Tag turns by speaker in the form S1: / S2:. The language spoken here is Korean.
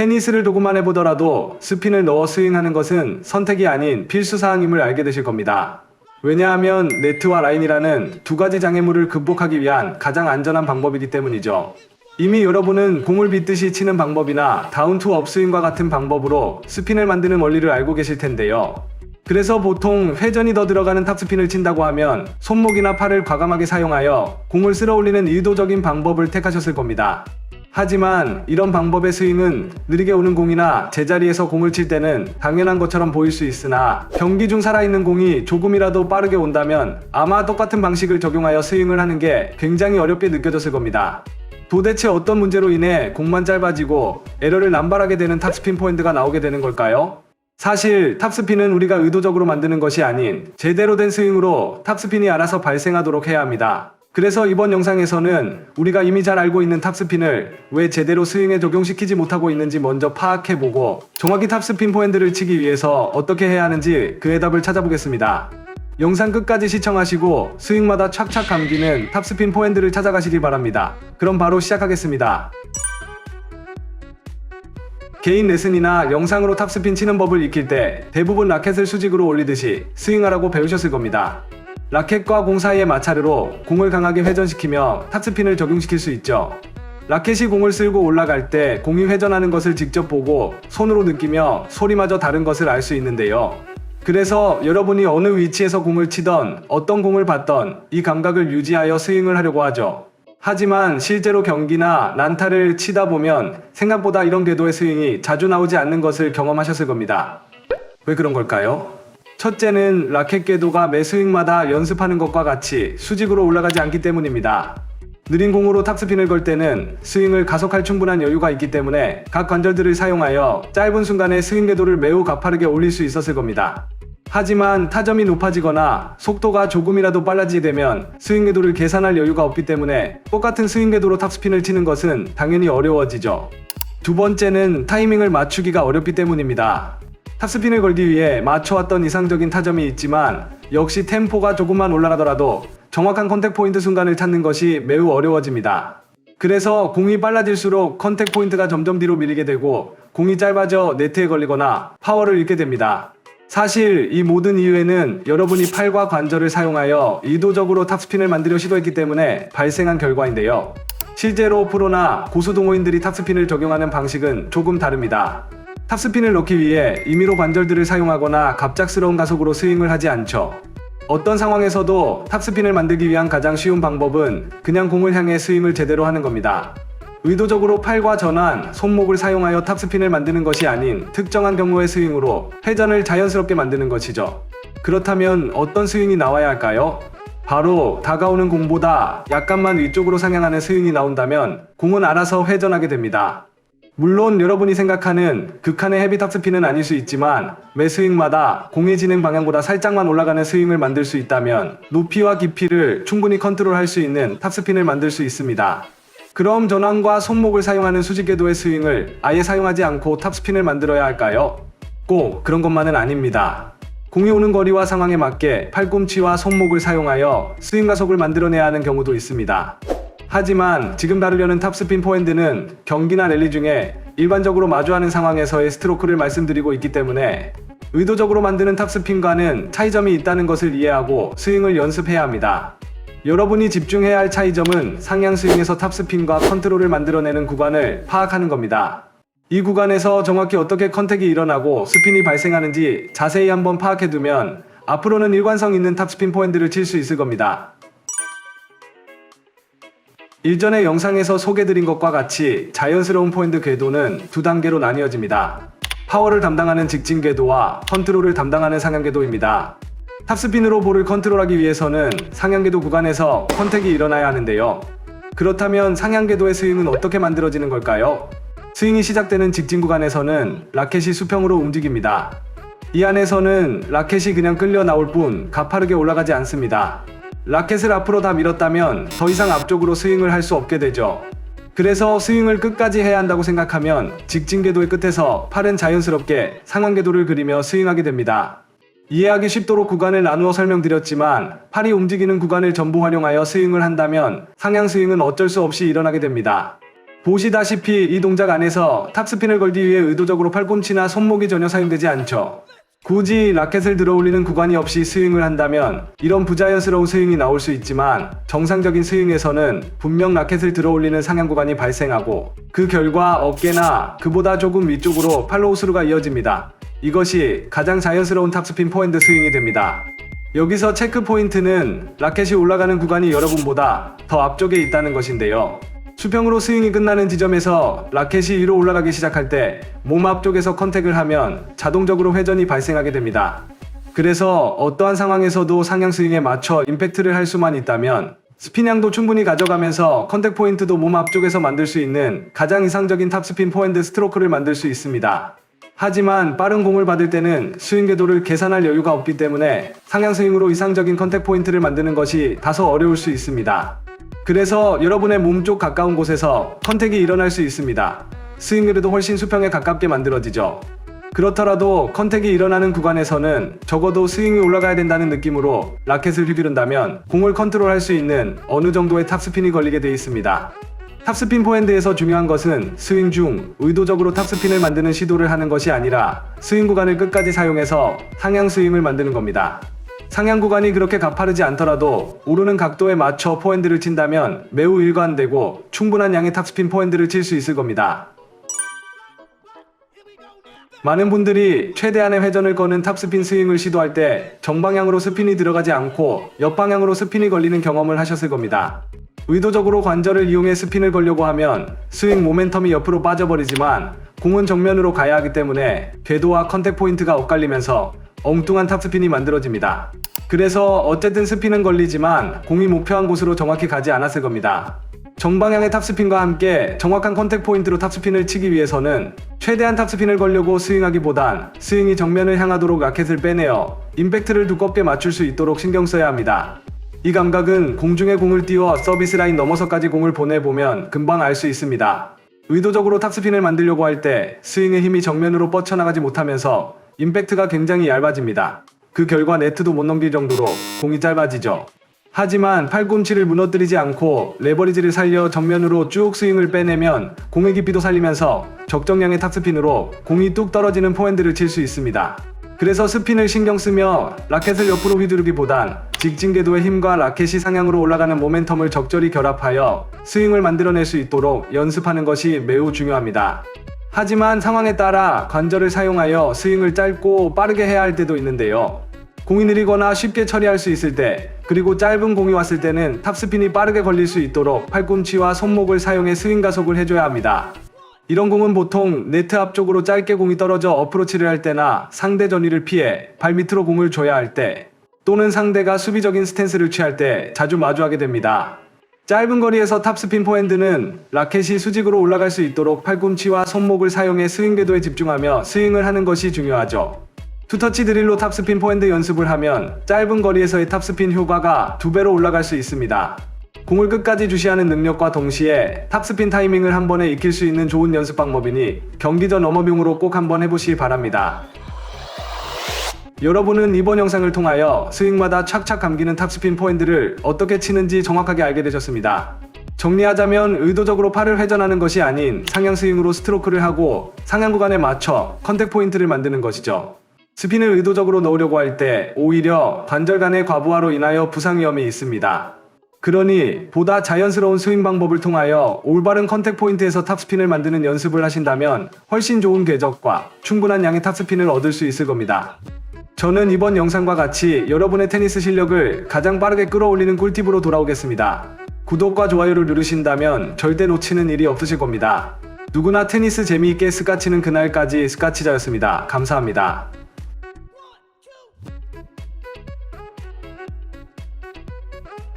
S1: 테니스를 조금만 해보더라도 스핀을 넣어 스윙하는 것은 선택이 아닌 필수 사항임을 알게 되실 겁니다. 왜냐하면 네트와 라인이라는 두 가지 장애물을 극복하기 위한 가장 안전한 방법이기 때문이죠. 이미 여러분은 공을 빗듯이 치는 방법이나 다운 투 업스윙과 같은 방법으로 스핀을 만드는 원리를 알고 계실 텐데요. 그래서 보통 회전이 더 들어가는 탑스핀을 친다고 하면 손목이나 팔을 과감하게 사용하여 공을 쓸어 올리는 의도적인 방법을 택하셨을 겁니다. 하지만 이런 방법의 스윙은 느리게 오는 공이나 제자리에서 공을 칠 때는 당연한 것처럼 보일 수 있으나 경기 중 살아있는 공이 조금이라도 빠르게 온다면 아마 똑같은 방식을 적용하여 스윙을 하는 게 굉장히 어렵게 느껴졌을 겁니다. 도대체 어떤 문제로 인해 공만 짧아지고 에러를 남발하게 되는 탑스핀 포인트가 나오게 되는 걸까요? 사실 탑스핀은 우리가 의도적으로 만드는 것이 아닌 제대로 된 스윙으로 탑스핀이 알아서 발생하도록 해야 합니다. 그래서 이번 영상에서는 우리가 이미 잘 알고 있는 탑스핀을 왜 제대로 스윙에 적용시키지 못하고 있는지 먼저 파악해보고 정확히 탑스핀 포핸드를 치기 위해서 어떻게 해야 하는지 그 해 답을 찾아보겠습니다. 영상 끝까지 시청하시고 스윙마다 착착 감기는 탑스핀 포핸드를 찾아가시기 바랍니다. 그럼 바로 시작하겠습니다. 개인 레슨이나 영상으로 탑스핀 치는 법을 익힐 때 대부분 라켓을 수직으로 올리듯이 스윙하라고 배우셨을 겁니다. 라켓과 공 사이의 마찰으로 공을 강하게 회전시키며 탑스핀을 적용시킬 수 있죠. 라켓이 공을 쓸고 올라갈 때 공이 회전하는 것을 직접 보고 손으로 느끼며 소리마저 다른 것을 알 수 있는데요. 그래서 여러분이 어느 위치에서 공을 치던 어떤 공을 봤던 이 감각을 유지하여 스윙을 하려고 하죠. 하지만 실제로 경기나 난타를 치다 보면 생각보다 이런 궤도의 스윙이 자주 나오지 않는 것을 경험하셨을 겁니다. 왜 그런 걸까요? 첫째는 라켓 궤도가 매 스윙마다 연습하는 것과 같이 수직으로 올라가지 않기 때문입니다. 느린 공으로 탑스핀을 걸 때는 스윙을 가속할 충분한 여유가 있기 때문에 각 관절들을 사용하여 짧은 순간에 스윙 궤도를 매우 가파르게 올릴 수 있었을 겁니다. 하지만 타점이 높아지거나 속도가 조금이라도 빨라지게 되면 스윙 궤도를 계산할 여유가 없기 때문에 똑같은 스윙 궤도로 탑스핀을 치는 것은 당연히 어려워지죠. 두 번째는 타이밍을 맞추기가 어렵기 때문입니다. 탑스핀을 걸기 위해 맞춰왔던 이상적인 타점이 있지만 역시 템포가 조금만 올라가더라도 정확한 컨택 포인트 순간을 찾는 것이 매우 어려워집니다. 그래서 공이 빨라질수록 컨택 포인트가 점점 뒤로 밀리게 되고 공이 짧아져 네트에 걸리거나 파워를 잃게 됩니다. 사실 이 모든 이유에는 여러분이 팔과 관절을 사용하여 의도적으로 탑스핀을 만들려 시도했기 때문에 발생한 결과인데요. 실제로 프로나 고수 동호인들이 탑스핀을 적용하는 방식은 조금 다릅니다. 탑스핀을 넣기 위해 임의로 관절들을 사용하거나 갑작스러운 가속으로 스윙을 하지 않죠. 어떤 상황에서도 탑스핀을 만들기 위한 가장 쉬운 방법은 그냥 공을 향해 스윙을 제대로 하는 겁니다. 의도적으로 팔과 전환, 손목을 사용하여 탑스핀을 만드는 것이 아닌 특정한 경우의 스윙으로 회전을 자연스럽게 만드는 것이죠. 그렇다면 어떤 스윙이 나와야 할까요? 바로 다가오는 공보다 약간만 위쪽으로 상향하는 스윙이 나온다면 공은 알아서 회전하게 됩니다. 물론 여러분이 생각하는 극한의 헤비 탑 스핀은 아닐 수 있지만 매 스윙마다 공의 진행 방향보다 살짝만 올라가는 스윙을 만들 수 있다면 높이와 깊이를 충분히 컨트롤할 수 있는 탑스핀을 만들 수 있습니다. 그럼 전환과 손목을 사용하는 수직 궤도의 스윙을 아예 사용하지 않고 탑스핀을 만들어야 할까요? 꼭 그런 것만은 아닙니다. 공이 오는 거리와 상황에 맞게 팔꿈치와 손목을 사용하여 스윙 가속을 만들어내야 하는 경우도 있습니다. 하지만 지금 다루려는 탑스핀 포핸드는 경기나 랠리 중에 일반적으로 마주하는 상황에서의 스트로크를 말씀드리고 있기 때문에 의도적으로 만드는 탑스핀과는 차이점이 있다는 것을 이해하고 스윙을 연습해야 합니다. 여러분이 집중해야 할 차이점은 상향 스윙에서 탑스핀과 컨트롤을 만들어내는 구간을 파악하는 겁니다. 이 구간에서 정확히 어떻게 컨택이 일어나고 스핀이 발생하는지 자세히 한번 파악해두면 앞으로는 일관성 있는 탑스핀 포핸드를 칠 수 있을 겁니다. 일전의 영상에서 소개드린 것과 같이 자연스러운 포핸드 궤도는 두 단계로 나뉘어집니다. 파워를 담당하는 직진 궤도와 컨트롤을 담당하는 상향 궤도입니다. 탑스핀으로 볼을 컨트롤하기 위해서는 상향 궤도 구간에서 컨택이 일어나야 하는데요. 그렇다면 상향 궤도의 스윙은 어떻게 만들어지는 걸까요? 스윙이 시작되는 직진 구간에서는 라켓이 수평으로 움직입니다. 이 안에서는 라켓이 그냥 끌려 나올 뿐 가파르게 올라가지 않습니다. 라켓을 앞으로 다 밀었다면 더 이상 앞쪽으로 스윙을 할 수 없게 되죠. 그래서 스윙을 끝까지 해야 한다고 생각하면 직진 궤도의 끝에서 팔은 자연스럽게 상완 궤도를 그리며 스윙하게 됩니다. 이해하기 쉽도록 구간을 나누어 설명드렸지만 팔이 움직이는 구간을 전부 활용하여 스윙을 한다면 상향 스윙은 어쩔 수 없이 일어나게 됩니다. 보시다시피 이 동작 안에서 탑스핀을 걸기 위해 의도적으로 팔꿈치나 손목이 전혀 사용되지 않죠. 굳이 라켓을 들어올리는 구간이 없이 스윙을 한다면 이런 부자연스러운 스윙이 나올 수 있지만 정상적인 스윙에서는 분명 라켓을 들어올리는 상향 구간이 발생하고 그 결과 어깨나 그보다 조금 위쪽으로 팔로우 스루가 이어집니다. 이것이 가장 자연스러운 탑스핀 포핸드 스윙이 됩니다. 여기서 체크 포인트는 라켓이 올라가는 구간이 여러분보다 더 앞쪽에 있다는 것인데요. 수평으로 스윙이 끝나는 지점에서 라켓이 위로 올라가기 시작할 때 몸 앞쪽에서 컨택을 하면 자동적으로 회전이 발생하게 됩니다. 그래서 어떠한 상황에서도 상향 스윙에 맞춰 임팩트를 할 수만 있다면 스핀량도 충분히 가져가면서 컨택 포인트도 몸 앞쪽에서 만들 수 있는 가장 이상적인 탑스핀 포핸드 스트로크를 만들 수 있습니다. 하지만 빠른 공을 받을 때는 스윙 궤도를 계산할 여유가 없기 때문에 상향 스윙으로 이상적인 컨택 포인트를 만드는 것이 다소 어려울 수 있습니다. 그래서 여러분의 몸 쪽 가까운 곳에서 컨택이 일어날 수 있습니다. 스윙 궤도도 훨씬 수평에 가깝게 만들어지죠. 그렇더라도 컨택이 일어나는 구간에서는 적어도 스윙이 올라가야 된다는 느낌으로 라켓을 휘두른다면 공을 컨트롤할 수 있는 어느 정도의 탑스핀이 걸리게 되어 있습니다. 탑스핀 포핸드에서 중요한 것은 스윙 중 의도적으로 탑스핀을 만드는 시도를 하는 것이 아니라 스윙 구간을 끝까지 사용해서 상향 스윙을 만드는 겁니다. 상향 구간이 그렇게 가파르지 않더라도 오르는 각도에 맞춰 포핸드를 친다면 매우 일관되고 충분한 양의 탑스핀 포핸드를 칠 수 있을 겁니다. 많은 분들이 최대한의 회전을 거는 탑스핀 스윙을 시도할 때 정방향으로 스핀이 들어가지 않고 옆방향으로 스핀이 걸리는 경험을 하셨을 겁니다. 의도적으로 관절을 이용해 스핀을 걸려고 하면 스윙 모멘텀이 옆으로 빠져버리지만 공은 정면으로 가야 하기 때문에 궤도와 컨택 포인트가 엇갈리면서 엉뚱한 탑스핀이 만들어집니다. 그래서 어쨌든 스핀은 걸리지만 공이 목표한 곳으로 정확히 가지 않았을 겁니다. 정방향의 탑스핀과 함께 정확한 컨택 포인트로 탑스핀을 치기 위해서는 최대한 탑스핀을 걸려고 스윙하기보단 스윙이 정면을 향하도록 라켓을 빼내어 임팩트를 두껍게 맞출 수 있도록 신경 써야 합니다. 이 감각은 공중에 공을 띄워 서비스 라인 넘어서까지 공을 보내보면 금방 알 수 있습니다. 의도적으로 탑스핀을 만들려고 할 때 스윙의 힘이 정면으로 뻗쳐나가지 못하면서 임팩트가 굉장히 얇아집니다. 그 결과 네트도 못 넘길 정도로 공이 짧아지죠. 하지만 팔꿈치를 무너뜨리지 않고 레버리지를 살려 정면으로 쭉 스윙을 빼내면 공의 깊이도 살리면서 적정량의 탑스핀으로 공이 뚝 떨어지는 포핸드를 칠 수 있습니다. 그래서 스핀을 신경 쓰며 라켓을 옆으로 휘두르기보단 직진 궤도의 힘과 라켓이 상향으로 올라가는 모멘텀을 적절히 결합하여 스윙을 만들어낼 수 있도록 연습하는 것이 매우 중요합니다. 하지만 상황에 따라 관절을 사용하여 스윙을 짧고 빠르게 해야 할 때도 있는데요. 공이 느리거나 쉽게 처리할 수 있을 때, 그리고 짧은 공이 왔을 때는 탑스핀이 빠르게 걸릴 수 있도록 팔꿈치와 손목을 사용해 스윙 가속을 해줘야 합니다. 이런 공은 보통 네트 앞쪽으로 짧게 공이 떨어져 어프로치를 할 때나 상대 전위를 피해 발 밑으로 공을 줘야 할 때, 또는 상대가 수비적인 스탠스를 취할 때 자주 마주하게 됩니다. 짧은 거리에서 탑스핀 포핸드는 라켓이 수직으로 올라갈 수 있도록 팔꿈치와 손목을 사용해 스윙 궤도에 집중하며 스윙을 하는 것이 중요하죠. 투터치 드릴로 탑스핀 포핸드 연습을 하면 짧은 거리에서의 탑스핀 효과가 두 배로 올라갈 수 있습니다. 공을 끝까지 주시하는 능력과 동시에 탑스핀 타이밍을 한 번에 익힐 수 있는 좋은 연습 방법이니 경기 전 어머빙으로 꼭 한번 해보시기 바랍니다. 여러분은 이번 영상을 통하여 스윙마다 착착 감기는 탑스핀 포핸드를 어떻게 치는지 정확하게 알게 되셨습니다. 정리하자면 의도적으로 팔을 회전하는 것이 아닌 상향 스윙으로 스트로크를 하고 상향 구간에 맞춰 컨택 포인트를 만드는 것이죠. 스핀을 의도적으로 넣으려고 할 때 오히려 관절 간의 과부하로 인하여 부상 위험이 있습니다. 그러니 보다 자연스러운 스윙 방법을 통하여 올바른 컨택 포인트에서 탑스핀을 만드는 연습을 하신다면 훨씬 좋은 궤적과 충분한 양의 탑스핀을 얻을 수 있을 겁니다. 저는 이번 영상과 같이 여러분의 테니스 실력을 가장 빠르게 끌어올리는 꿀팁으로 돌아오겠습니다. 구독과 좋아요를 누르신다면 절대 놓치는 일이 없으실 겁니다. 누구나 테니스 재미있게 스카치는 그날까지 스카치자였습니다. 감사합니다.